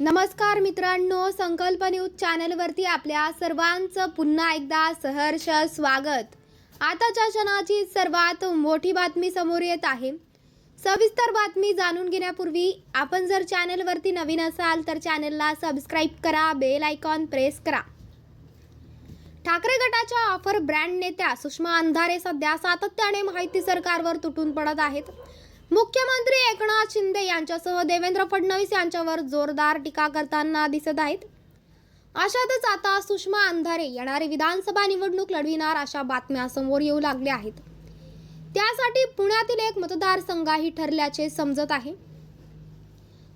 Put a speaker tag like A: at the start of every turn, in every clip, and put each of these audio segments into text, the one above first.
A: नमस्कार मित्रांनो संकल्प न्यूज चॅनलवरती आपल्या सर्वांचं पुन्हा एकदा सहर्ष स्वागत. आताच्या क्षणाची सर्वात मोठी बातमी समोर येत आहे. सविस्तर बातमी जाणून घेण्यापूर्वी आपण जर चॅनलवरती नवीन असाल तर चॅनलला सबस्क्राईब करा बेल आयकॉन प्रेस करा. ठाकरे गटाच्या ऑफर ब्रँड नेत्या सुषमा अंधारे सध्या सातत्याने माहिती सरकारवर तुटून पडत आहेत. मुख्यमंत्री एकनाथ शिंदे यांच्यासह देवेंद्र फडणवीस यांच्यावर जोरदार टीका करताना दिसत आहेत. अशातच आता सुषमा अंधारे येणारी विधानसभा निवडणूक लढविणार अशा बातम्या समोर येऊ लागल्या आहेत. त्यासाठी पुण्यातील एक मतदारसंघही ठरल्याचे समजत आहे.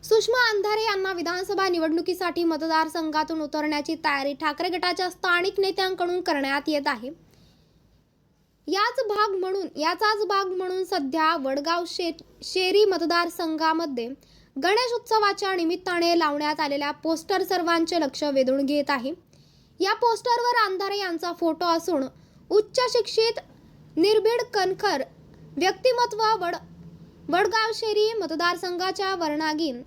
A: सुषमा अंधारे यांना विधानसभा निवडणुकीसाठी मतदारसंघातून उतरण्याची तयारी ठाकरे गटाच्या स्थानिक नेत्यांकडून करण्यात येत आहे. याच भाग म्हणून याचाच भाग म्हणून सध्या वडगाव शे शेरी मतदारसंघामध्ये गणेश उत्सवाच्या निमित्ताने लावण्यात आलेल्या पोस्टर सर्वांचे लक्ष वेधून घेत आहे. या पोस्टरवर अंधारे यांचा फोटो असून उच्च शिक्षित निर्भीड कणखर व्यक्तिमत्व वड वडगाव शेरी मतदारसंघाच्या वर्णागीन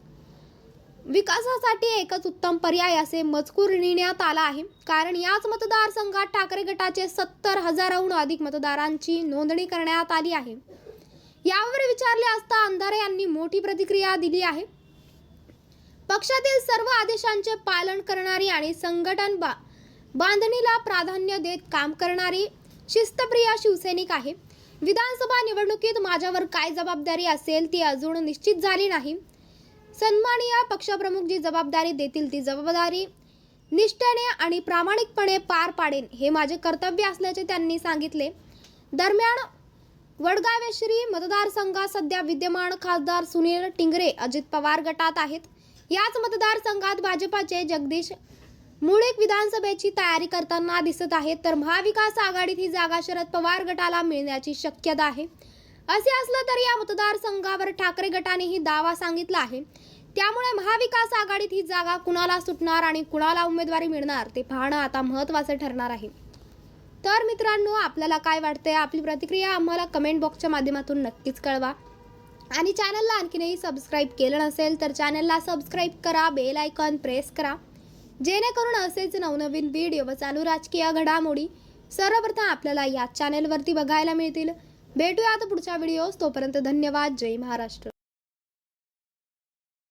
A: विकासासाठी एकच उत्तम पर्याय असे मजकूर लिहिण्यात आला आहे. कारण याच मतदारसंघात ठाकरे गटाचे सत्तर हजाराहून अधिक मतदारांची नोंदणी करण्यात आली आहे. यावर विचारले असता अंधारे यांनी मोठी प्रतिक्रिया दिली आहे. पक्षातील सर्व आदेशांचे पालन करणारी आणि संघटन बा बांधणीला प्राधान्य देत काम करणारी शिस्तप्रिय शिवसैनिक आहे. विधानसभा निवडणुकीत माझ्यावर काय जबाबदारी असेल ती अजून निश्चित झाली नाही. सन्माननीय पक्षप्रमुख जी जबाबदारी देतील ती जबाबदारी निष्ठेने आणि प्रामाणिकपणे पार पाडेन हे माझे कर्तव्य असल्याचे त्यांनी सांगितले. दरम्यान वडगावेश्री मतदारसंघात सध्या विद्यमान खासदार सुनील टिंगरे अजित पवार गटात आहेत. याच मतदारसंघात भाजपाचे जगदीश मुळीक विधानसभेची तयारी करताना दिसत आहेत. तर महाविकास आघाडीत ही जागा शरद पवार गटाला मिळण्याची शक्यता आहे. असे असलं तरी या मतदारसंघावर ठाकरे गटानेही दावा सांगितला आहे. त्यामुळे महाविकास आघाडीत ही जागा कुणाला सुटणार आणि कुणाला उमेदवारी मिळणार ते पाहणं आता महत्त्वाचं ठरणार आहे. तर मित्रांनो आपल्याला काय वाटतंय? आपली प्रतिक्रिया आम्हाला कमेंट बॉक्सच्या माध्यमातून नक्कीच कळवा. आणि चॅनलला आणखीनही सबस्क्राईब केलं नसेल तर चॅनलला सबस्क्राईब करा बेल आयकॉन प्रेस करा. जेणेकरून असेच नवनवीन व्हिडिओ व चालू राजकीय घडामोडी सर्वप्रथम आपल्याला या चॅनलवरती बघायला मिळतील. भेटूयात पुढच्या व्हिडिओज तोपर्यंत धन्यवाद. जय महाराष्ट्र.